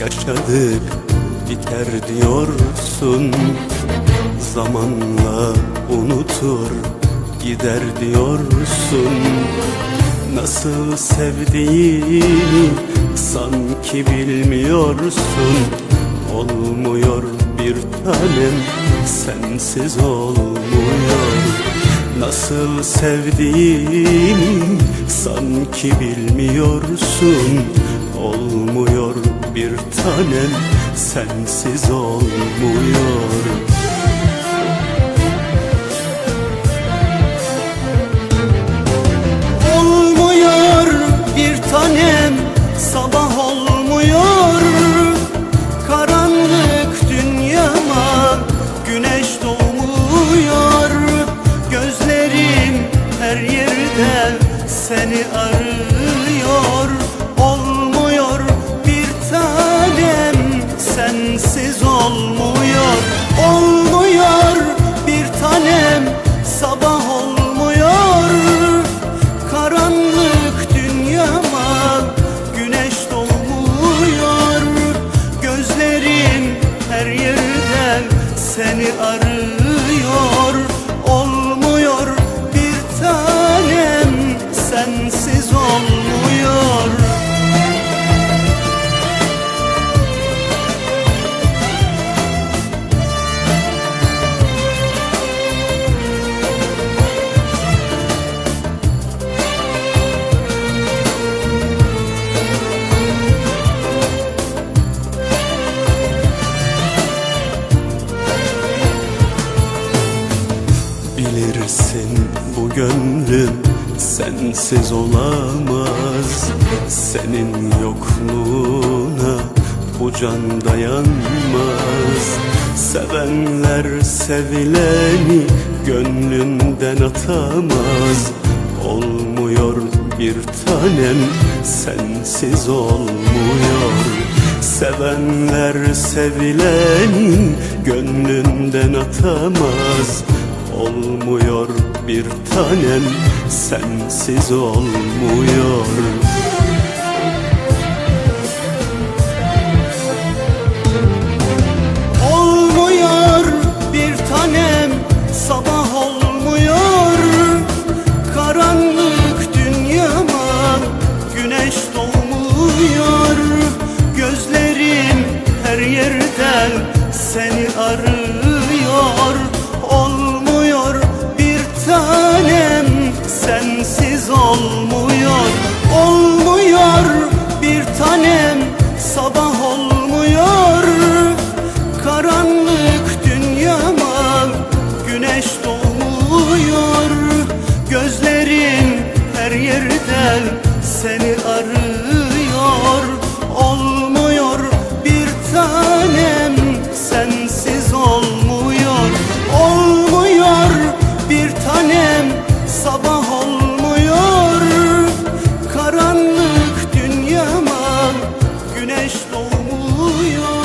yaşadık biter diyorsun. Zamanla unutur gider diyorsun. Nasıl sevdiğini sanki bilmiyorsun. Olmuyor bir tanem sensiz olmuyor. Nasıl sevdiğini sanki bilmiyorsun Olmuyor bir tanem sensiz olmuyor. Olmuyor bir tanem sabah olmuyor. Karanlık dünyama güneş doğmuyor. Gözlerim her yerde seni arıyor. Olmuyor sensiz olmuyor. Olmuyor bir tanem sabah olmuyor. Karanlık dünyama güneş doğmuyor Gözlerim her yerde seni arıyor Bilirsin bu gönlüm sensiz olamaz. Senin yokluğuna bu can dayanmaz. Sevenler sevileni gönlünden atamaz. Olmuyor bir tanem sensiz olmuyor. Sevenler sevilenin gönlünden atamaz olmuyor bir tanem sensiz olmuyor. Olmuyor bir tanem sabah olmuyor. Karanlık dünyama güneş doğmuyor. Gözlerim her yerden seni arıyor. olmuyor Olmuyor. Bir tanem sabah olmuyor. Karanlık dünyama güneş doğmuyor Gözlerin her yerde seni arıyor. Olmuyor bir tanem sensiz olmuyor. Olmuyor bir tanem sabah olmuyor oluyor.